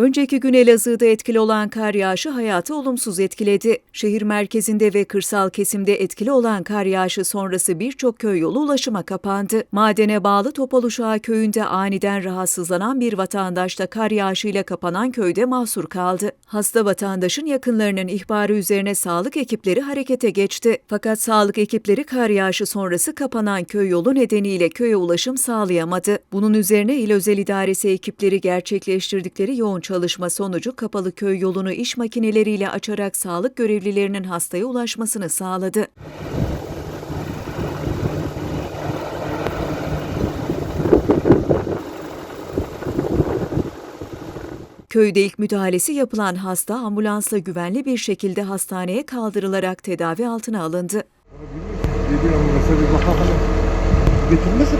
Önceki gün Elazığ'da etkili olan kar yağışı hayatı olumsuz etkiledi. Şehir merkezinde ve kırsal kesimde etkili olan kar yağışı sonrası birçok köy yolu ulaşıma kapandı. Madene bağlı Topaluşağı köyünde aniden rahatsızlanan bir vatandaş da kar yağışıyla kapanan köyde mahsur kaldı. Hasta vatandaşın yakınlarının ihbarı üzerine sağlık ekipleri harekete geçti. Fakat sağlık ekipleri kar yağışı sonrası kapanan köy yolu nedeniyle köye ulaşım sağlayamadı. Bunun üzerine İl Özel İdaresi ekipleri gerçekleştirdikleri yoğun çalışma sonucu kapalı köy yolunu iş makineleriyle açarak sağlık görevlilerinin hastaya ulaşmasını sağladı. Köyde ilk müdahalesi yapılan hasta ambulansla güvenli bir şekilde hastaneye kaldırılarak tedavi altına alındı. Getirmesin.